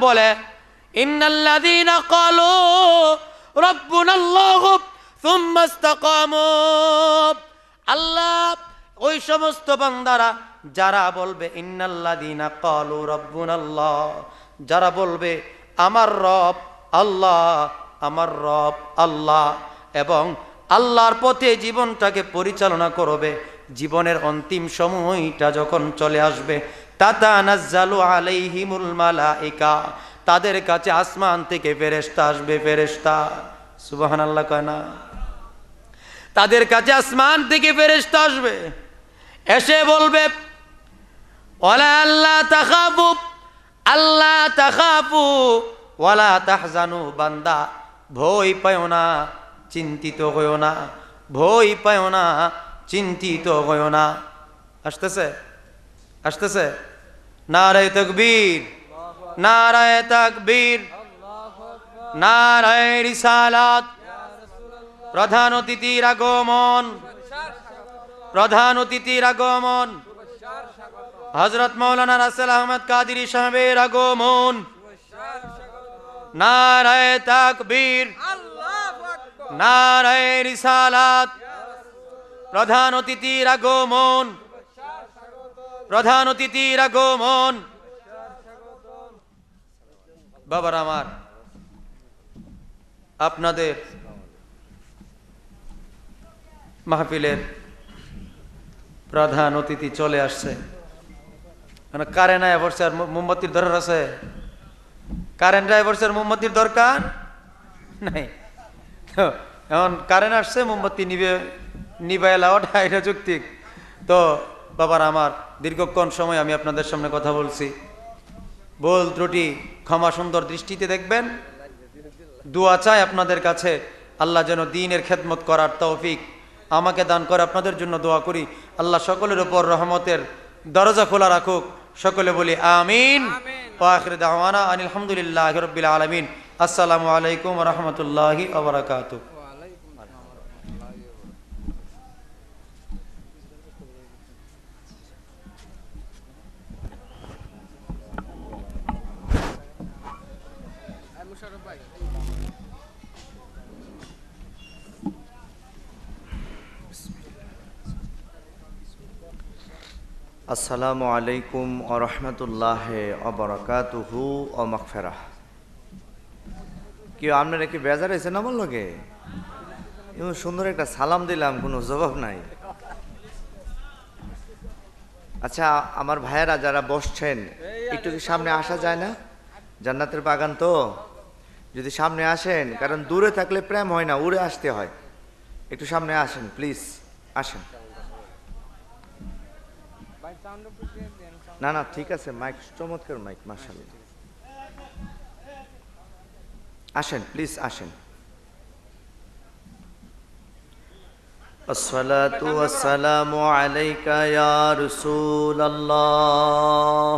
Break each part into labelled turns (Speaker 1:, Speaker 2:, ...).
Speaker 1: বলে আল্লাহ, ওই সমস্ত বান্দারা, যারা বলবে রাব্বুনাল্লাহ, যারা বলবে, আমার রব আল্লাহ, আমার রব আল্লাহ, এবং আল্লাহর পথে জীবনটাকে পরিচালনা করবে, জীবনের অন্তিম সময়টা যখন চলে আসবে তাতা নাজ্জালু আলাইহিমুল মালাইকা। তাদের কাছে আসমান থেকে ফেরেশতা আসবে, ফেরেশতা। সুবহানাল্লাহ কয় না। তাদের কাছে আসমান থেকে ফেরেশতা আসবে। এসে বলবে ওলা আল্লাহ তাখাফু আল্লাহ তাখাফু, ওয়ালা তাহজানু বান্দা। ভয় পায় না, চিন্তিত হইও না। ভয় পায় না, চিন্তিত হইও না। আসতেছে? আসতেছে? নারায় তকবীর। নারায় তকবীর। নারায় রিসালাত। প্রধান অতিথির আগমন। প্রধান অতিথির আগমন। হজরত মৌলানা রাসেল আহমদ কাদিরি সাহেবের আগমন। নারায় তাকবীর। নারায় রিসালাত। প্রধান অতিথির আগমন। প্রধান অতিথির আগমন বাবার আমার, আপনাদের মাহফিলের প্রধান অতিথি চলে আসছে। মানে কারেন্ট আয় মোমবাতির দরকার আছে। কারেন্ট আয় আর মোমবাতির দরকার নাই। এখন কারেন্ট আসছে, মোমবাতি নিবে নিবে লাওয়াটা এটা যুক্তিক। তো, বাবার আমার দীর্ঘক্ষণ সময় আমি আপনাদের সামনে কথা বলছি। বল ত্রুটি ক্ষমা সুন্দর দৃষ্টিতে দেখবেন। দোয়া চাই আপনাদের কাছে। আল্লাহ যেন দিনের খেদমত করার তৌফিক আমাকে দান করে। আপনাদের জন্য দোয়া করি। আল্লাহ সকলের উপর রহমতের দরজা খোলা রাখুক। সকলে বলি আমিন। দাওয়ানা আলহামদুলিল্লাহ রবিল আলমিন। আসসালামু আলাইকুম রহমতুল্লাহি আবরাকাতু
Speaker 2: আসসালামু আলাইকুম আরহামতুল্লাহ অবরাকাতুহু ও মকফেরা কি আপনারা কি বেজার হয়েছে না বলল কে এমন সুন্দর একটা সালাম দিলাম, কোনো জবাব নাই। আচ্ছা আমার ভাইয়েরা যারা বসছেন, একটু কি সামনে আসা যায় না? জান্নাতের বাগান তো? যদি সামনে আসেন কারণ দূরে থাকলে প্রেম হয় না উড়ে আসতে হয় একটু সামনে আসেন প্লিজ আসেন না না ঠিক আছে মাইক চমৎকার মাইক মার্শাল আসেন প্লিজ আসেন الصلاة والسلام عليك يا رسول الله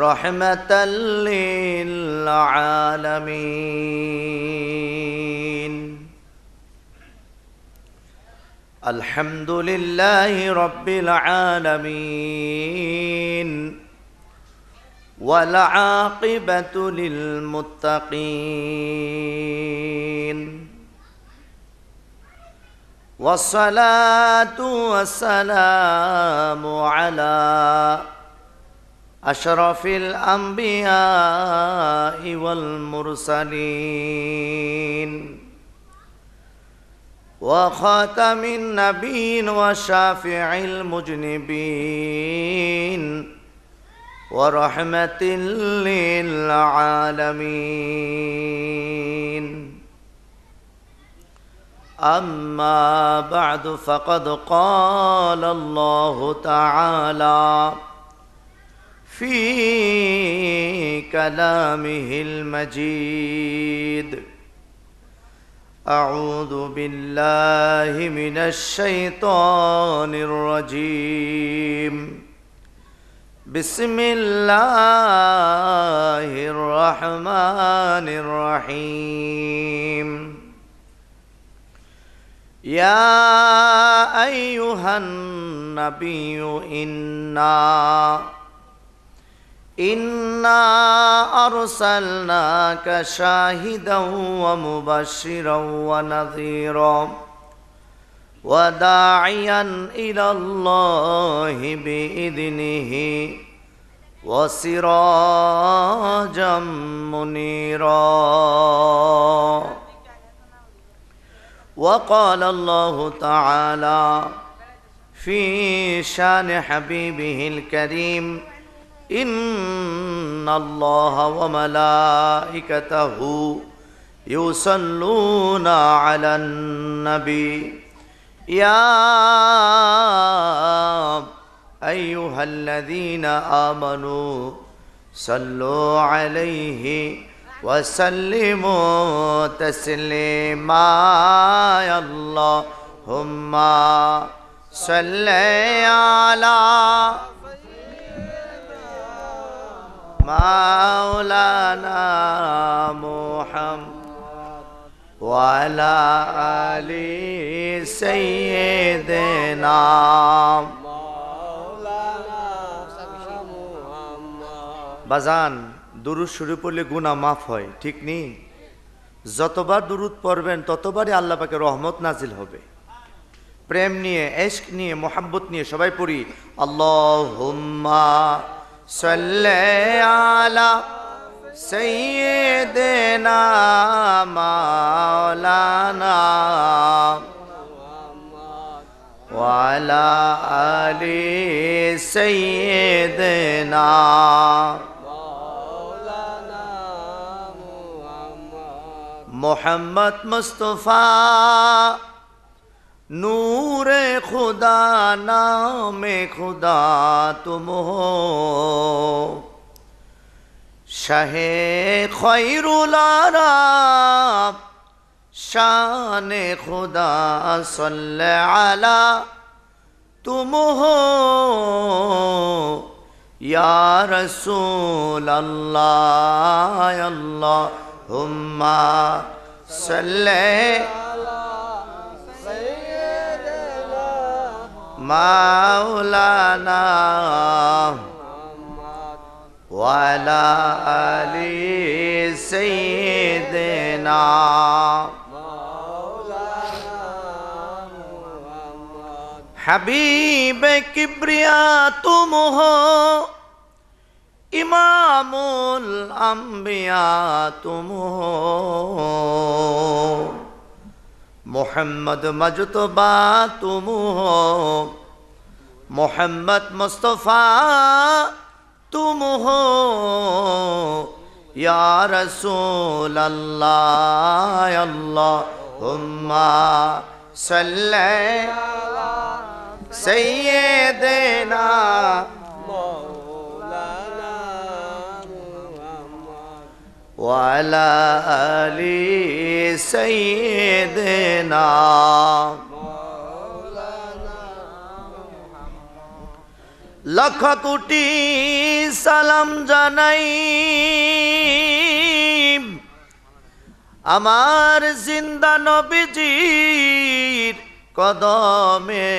Speaker 2: رحمة للعالمين. الحمد لله رب العالمين. والعاقبة للمتقين. والصلاة والسلام على أشرف الأنبياء والمرسلين وخاتم النبيين وشافع المجنبين ورحمة للعالمين. أما بعد فقد قال الله تعالى في كلامه المجيد. أعوذ بالله من الشيطان الرجيم. بسم الله الرحمن الرحيم. يا أيها النبي إنا إنا أرسلناك شاهدا ومبشرا ونذيرا وداعيا إلى الله بإذنه وسراجا منيرا وقال الله تعالى في شان حبيبه الكريم إن الله وملائكته يصلون على النبي يا أيها الذين آمنوا صلوا عليه وسلموا تسليما يا اللهم صل على মাওলানা মোহাম ওয়ালা আলী সৈয়দেনা বাজান, দুরুদ শুরু করলে গুণা মাফ হয়, ঠিক নেই যতবার দুরুদ পড়বেন, ততবারই আল্লাপাকে রহমত নাজিল হবে। প্রেম নিয়ে, এশক নিয়ে, মোহাব্বত নিয়ে সবাই পড়ি আল্লাহ صلي على سيدنا مولانا وعلى آل سيدنا مولانا محمد مصطفى খুদা নামে খুদা তুম হো শাহে খৈরুল আরাম শান খুদা সল্লে আলা তুম হো ইয়া রসূল আল্লাহ আল্লাহ হুম্মা مولانا وعلى آل سيدنا حبيب كبرياء تم إمام الأنبياء تم محمد مجتبى تم محمد مصطفیٰ تم ہو یا رسول اللہ اللہم صلی سیدنا وعلى آل سيدنا লক্ষ কোটি সালাম জানাই। আমার জিন্দা নবীজির কদমে।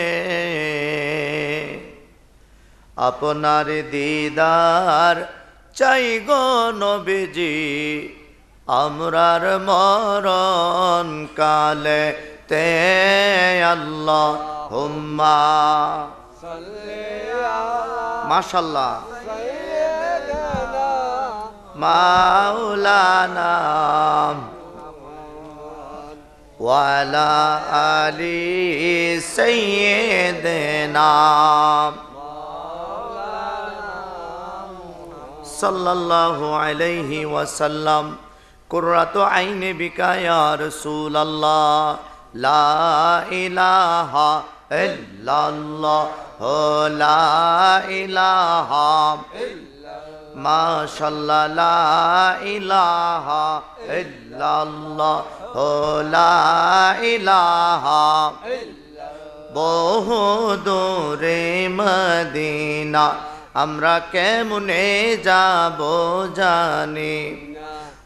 Speaker 2: আপনার দিদার চাই গো নবীজি, আমরার মরণ কালে তে আল্লাহ হুম্মা মাশাল্লাহ মাওলানা ওয়ালা আলি সৈয়দনা সাল্লাল্লাহু আলাইহি ওয়াসাল্লাম কুররাতু আইনে বিকা ইয়া রাসূলুল্লাহ লা ইলাহা ইল্লাল্লাহ বহু দূরে মদিনা আমরা কেমনে যাব জানি?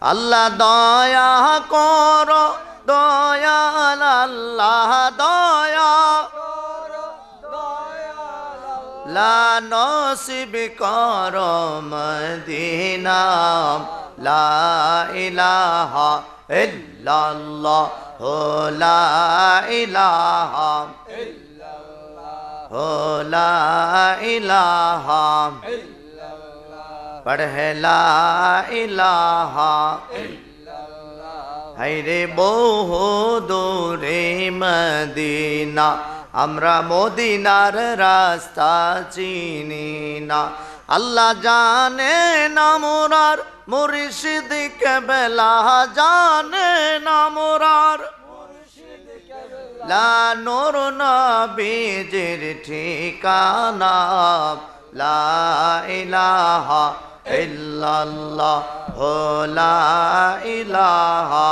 Speaker 2: আল্লাহ দয়া কর দয়াল আল্লাহ দয়া لا نصیب کرو مدینہ، لا الہ الا اللہ لا الہ لا الہ پڑھ لا الہ ہے رے بہو دور مدینہ۔ আমরা মদিনার রাস্তা চিনি না। আল্লাহ জানে না মোরার, মুর্শিদ কেবলা জানে না মোরার। নোর নবীজির ঠিকানা, লা ইলাহা ইল্লাল্লাহ হো লা ইলাহা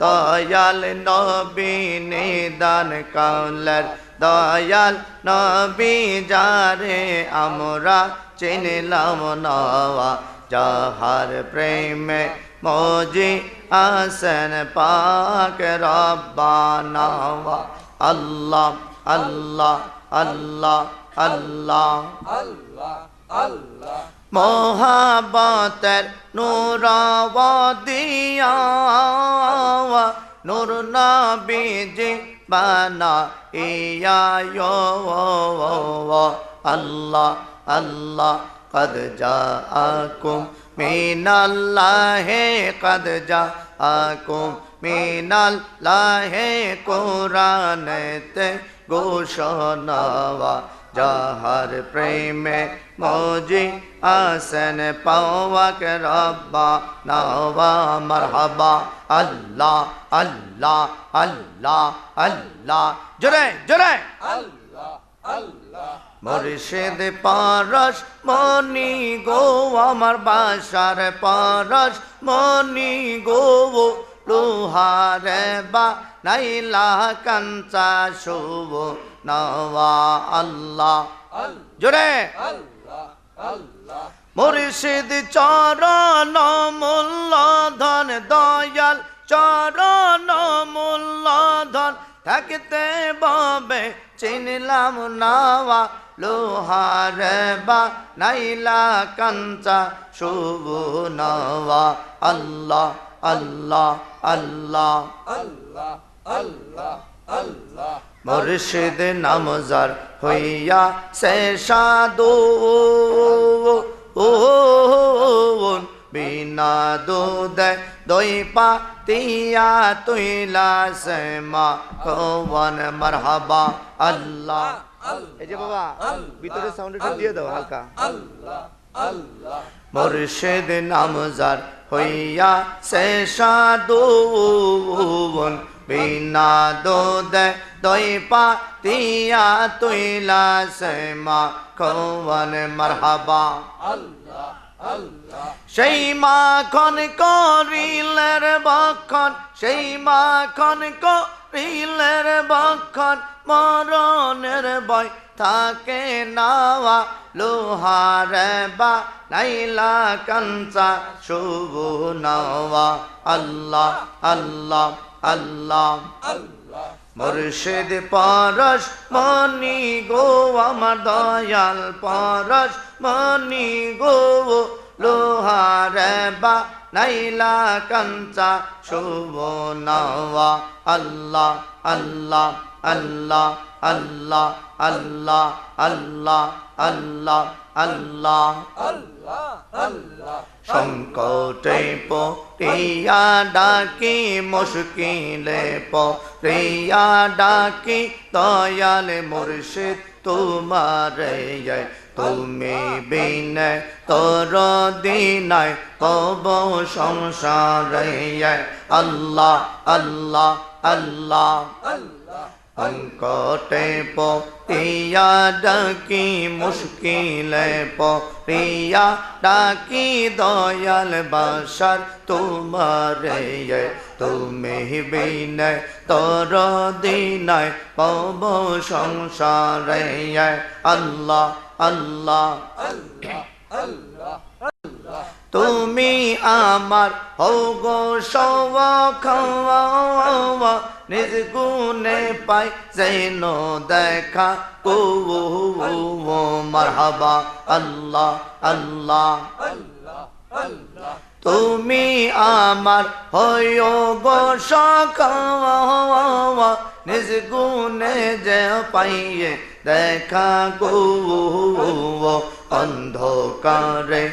Speaker 2: দয়াল নবী নিদান কালার দয়াল নবী যারে আমরা চিনলাম নওয়া। যাহার প্রেমে মজি আসন পাক রব্বানা আল্লাহ আল্লাহ। আল্লাহ আল্লাহ। মোহাবতের নূর দিয়া নূর নবীজি বানা ইয়া আল্লাহ আল্লাহ, কদ জাআকুম মিনাল্লাহে, কদ জাআকুম মিনাল্লাহে, কোরআনেতে ঘোষণা, যাহার প্রেমে موجي آسن پاوك ربا نوا مرحبا الله الله الله الله جرے جرے الله الله মুর্শিদ পারস মনি গো আমার বাসার পারস মনি গো লোহারে বা নাইলা কাঞ্চা শুভ নওয়া আল্লাহ জোরে আল্লাহ মুর্শিদ চরণ মূল্য ধন দয়াল চরণ মূল্য ধন থাকতে ববে, চিনলাম নাওয়া, লোহার বা নাইলা কাঞ্চা, শুভ নওয়া। আল্লাহ আল্লাহ আল্লাহ। মুর্শিদ নামজার হইয়া সে সাধু। বিনা দুধ দই পা তিয়া তুইলা সে মা কৌবন মারহাবা আল্লাহ। এই যে বাবা, ভিতরে সাউন্ড দিয়ে দাও হালকা। মুর্শিদ নামজার হইয়া সে সাধু। বিনা দুধ দই পা তিয়া তুইলা সে মা কৌবন মারহাবা। সেই মাখন করিলের বক্ষণ, সেই মাখন করিলের বক্ষণ, মরণের বয় থাকে নাওয়া, লোহার বা নাইলা কাঞ্চা, শুভ নওয়া। আল্লাহ আল্লাহ। আল্লাহ। মুর্শিদ পরশ মনি গো আমার দয়াল পরশ মনি গো লোহার বা নাইলা কাঞ্চা, শুভ নওয়া। আল্লাহ আল্লাহ আল্লাহ আল্লাহ আল্লাহ আল্লাহ। আল্লাহ আল্লাহ সংকটে পিয়া ডাকি, মুশকিলে পিয়া ডাকি, দয়াল মুর্শিদ তোমার তুমি বিনে তোর দিনায় কব সংসার আল্লাহ আল্লাহ আল্লাহ। অঙ্কটে পিয়া ডাকি মুশকিলে পিয়া ডাকি দয়াল বাসার তোমার তুমি বিনয় তোর দিনায় পব সংসারে আল্লাহ আল্লাহ তুমি আমার হো গো খাওয়া নিজ গুনে পাই যেন দেখা কো আল্লাহ আল্লাহ আল্লাহ। তুমি আমার হয় গো সখাওয়া নিজ গুনে যে পাইয়ে দেখা গো অন্ধকারে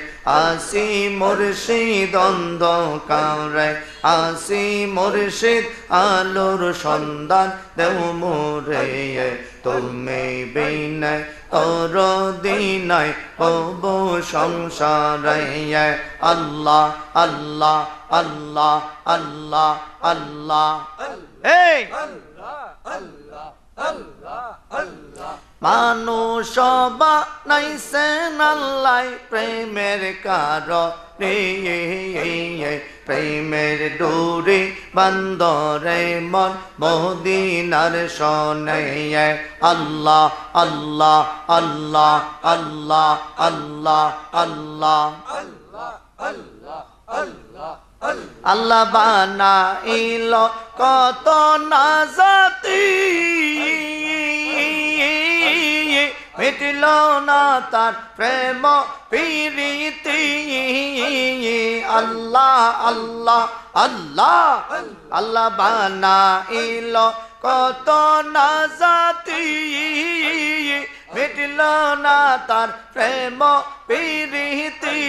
Speaker 2: আসি মুর্শিদ, অন্ধকারে আসি মুর্শিদ, আলোর সন্ধান দেও মোরে। তুমি বিনয় দিনায় হব সংসারাইয়া আল্লাহ আল্লাহ আল্লাহ আল্লাহ আল্লাহ। এই! আল্লাহ আল্লাহ আল্লাহ আল্লাহ। মানুষ আল্লাহ প্রেমের কার প্রেমের ডোরে বন্দরে মন মদিনার শোনে আল্লাহ আল্লাহ আল্লাহ আল্লাহ আল্লাহ আল্লাহ আল্লাহ আল্লাহ আল্লাহ বানা ইল কত না মিটিল না তার প্রেম, প্রীতি। আল্লাহ আল্লাহ আল্লাহ আল্লাহ বানা ইল কত না জাতি মিটিল না তার প্রেম, প্রীতি।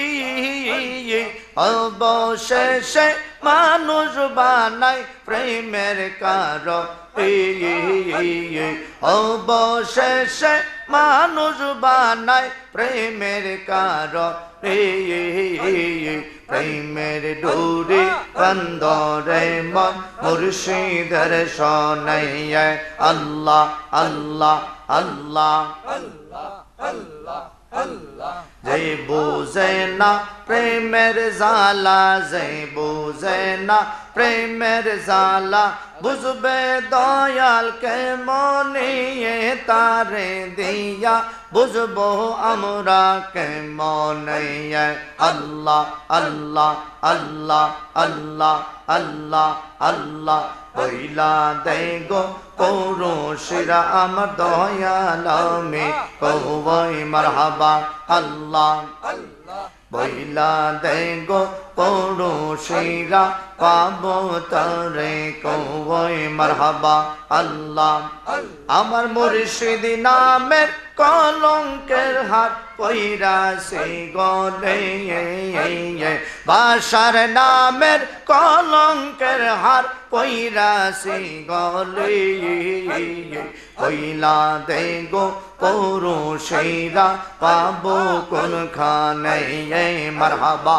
Speaker 2: অবশেষে মানুষ বানাই প্রেমের কার অবশেষে মানুষ বানায় প্রেমের কার প্রেমের ডোরে কন্দরে মন মুর্শিদর সনাইয় আল্লাহ আল্লাহ আল্লাহ আল্লাহ আল্লাহ আল্লাহ। जैबू जैना प्रेम रजाला जैबू जैना प्रेम रजाला। बुजबे दयाल के मोने तारे दिया। बुजबो अमरा के मोने अल्लाह अल्लाह अल्लाह अल्लाह अल्लाह अल्लाह। কইলা দেয় গো পৌরশিরা আমার দয়ালামে কহবাই মারহাবা আল্লাহ। বইলা দেয় গো পৌরুষিরা পাব তরে কৌবই মারহাবা আল্লাহ। আমার মুর্শিদ নামের কলঙ্কের হাত পইরা সে গলে বাসার নামের কলঙ্কের হার পইরা সে গলে পইলা দে গো পৌরুষেরা পাবো কোন খানে মারহাবা।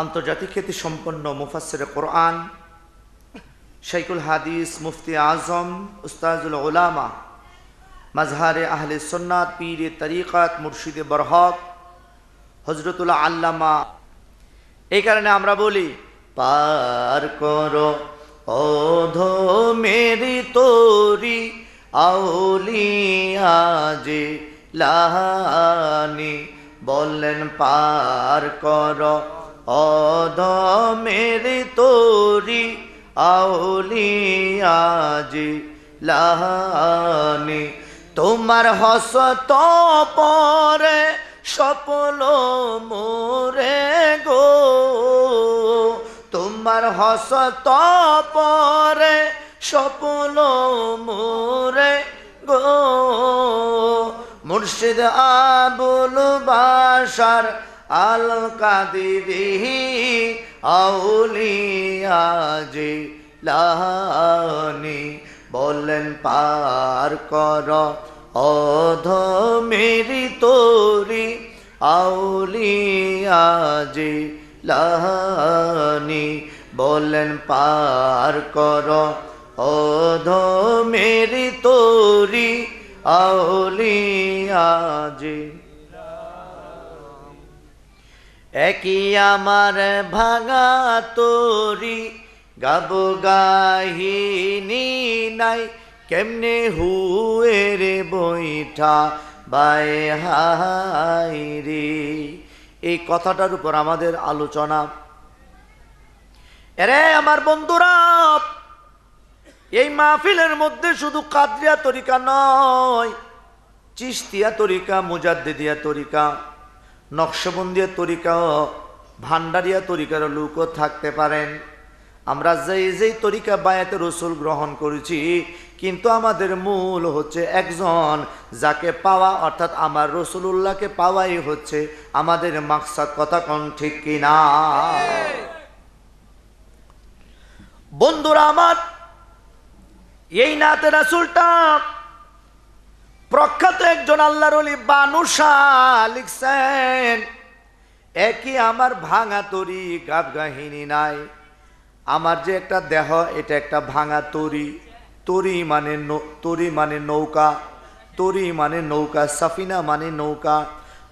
Speaker 2: আন্তর্জাতিক খ্যাতি সম্পন্ন মুফাসের কোরআন শাইকুল হাদিস, মুফতি আজম, উস্তাজুল উলামা মাজহারে আহলে সন্নাত, পীর এ তরিকাত, মুর্শিদে বরহক হজরতুল্লাহ আল্লামা। এই কারণে আমরা বলি, পার করো অধ মেরি তোরি আউলিয়া যে লাহানি বললেন পার কর অধ মেরি তোরি আউলিয়া যে লাহানি। তোমার হসত পরে সপল মোরে গো। তোমার হসত পরে সপন মোরে গো। মুর্শিদ আবুল বাসার আল কাদিরি আউলিয়া যে লাহানি বললেন পার কর অধ মেরি তোরি আউলিয়া যে লাহানি বললেন পার কর অধ মেরি তোরি আউলিয়া যে একই আমার ভাঙা তোরি, গাব গাহিনী নাই, কেমনে হুয়ে রে বইঠা বাই হাই রে। এই কথাটার উপর আমাদের আলোচনা। এরে আমার বন্ধুরা এই মাহফিলের মধ্যে শুধু কাদরিয়া তরিকা নয় চিস্তিয়া তরিকা, মুজাদ্দিদিয়া তরিকা, নকশবন্দিয়া তরিকা, ভান্ডারিয়া তরিকার লোকও থাকতে পারেন। আমরা যেই যেই তরিকা বায়াতে রসুল গ্রহণ করেছি, কিন্তু আমাদের মূল হচ্ছে একজন যাকে পাওয়া, অর্থাৎ আমার রসুলুল্লাহকে পাওয়াই হচ্ছে আমাদের মাকসাদ কথা কোন ঠিক কিনা? বন্ধুরা, আমার এই নাতে রাসুলটা প্রখ্যাত একজন আল্লাহর বানুষা লিখছেন একই আমার ভাঙা তরি গাব গাহিনী নাই? আমার যে একটা দেহ, এটা একটা ভাঙা তরি। তরি মানে তরি মানে নৌকা। তরি মানে নৌকা, সাফিনা মানে নৌকা।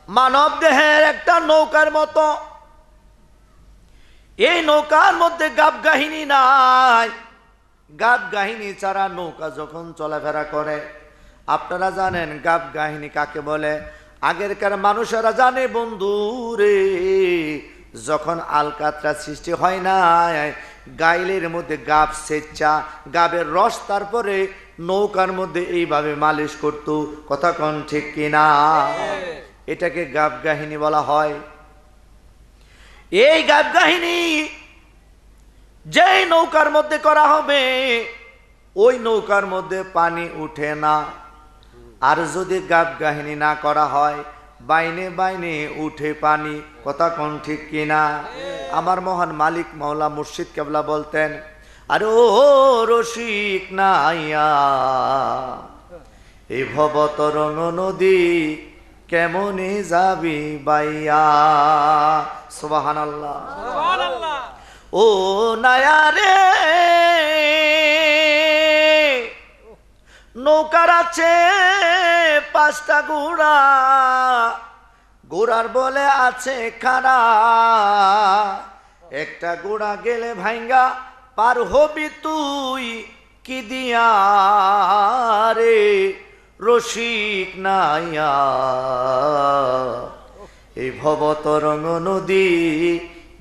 Speaker 2: মানব দেহের একটা নৌকার মতো। এই নৌকার মধ্যে গাব গাহিনী নাই। গাব গাহিনী ছাড়া নৌকা যখন চলাফেরা করে, আপনারা জানেন গাব গাহিনী কাকে বলে? আগেরকার মানুষেরা জানে, বন্ধু রে, যখন আলকাতরা সৃষ্টি হয় না গাইলের মধ্যে গাব স্বেচ্ছা, গাবের রস তারপরে নৌকার মধ্যে এইভাবে মালিশ করতো। কথা কন ঠিক কিনা? এটাকে গাব গাহিনী বলা হয়। এই গাব কাহিনী যেই নৌকার মধ্যে করা হবে, ওই নৌকার মধ্যে পানি উঠে না। আর যদি গাব গাহিনী না করা হয়, বাইনে বাইনে উঠে পানি, কথা কোন ঠিক কিনা আমার মহান মালিক মৌলা মুর্শিদ কেবলা বলতেন, আরে ও রসিক নাইয়া এই ভবতরং নদী কেমনে যাবি বাইয়া? সুবাহান আল্লাহ ও নায়া রে। নৌকার আছে পাঁচটা গোড়া গোড়ার বলে আছে খাড়া। একটা গোড়া গেলে ভাঙ্গা পার হবি তুই কি দিয়া রে? রসিক নাইয়া। এই ভবতরঙ্গ নদী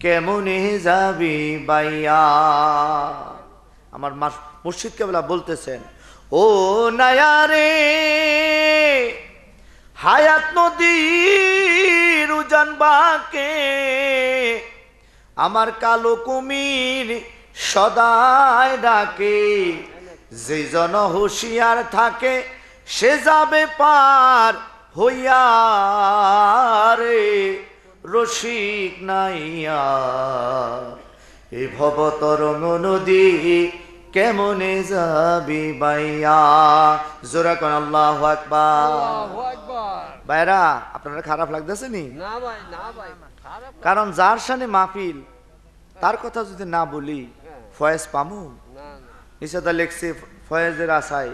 Speaker 2: কেমনে যাবি বাইয়া। আমার মুর্শিদ কেবলা বলতেছেন, ও নায়া রে হায়াত নদীর উজান বাকে, আমার কালো কুমির সদায় ডাকে। যে জন হুঁশিয়ার থাকে, সে যাবে পার হইয়া রে রসিক নাইয়া এ ভবতরঙ্গ নদী কেমনে যাবি বাইয়া? জোরা কোন আল্লাহ আকবার। বাইরা আপনারা খারাপ লাগতেছে নি? কারণ যার সানে মাহফিল তার কথা যদি না বলি ফয়েজ পামু? নিষেধা লেখছে ফয়েজের আশায়।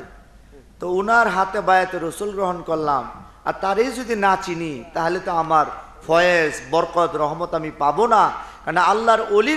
Speaker 2: তো উনার হাতে বায়াতে রসুল গ্রহণ করলাম আর তারই যদি না চিনি তাহলে তো আমার ফয়েজ বরকত রহমত আমি পাবো না। কারণ আল্লাহর অলি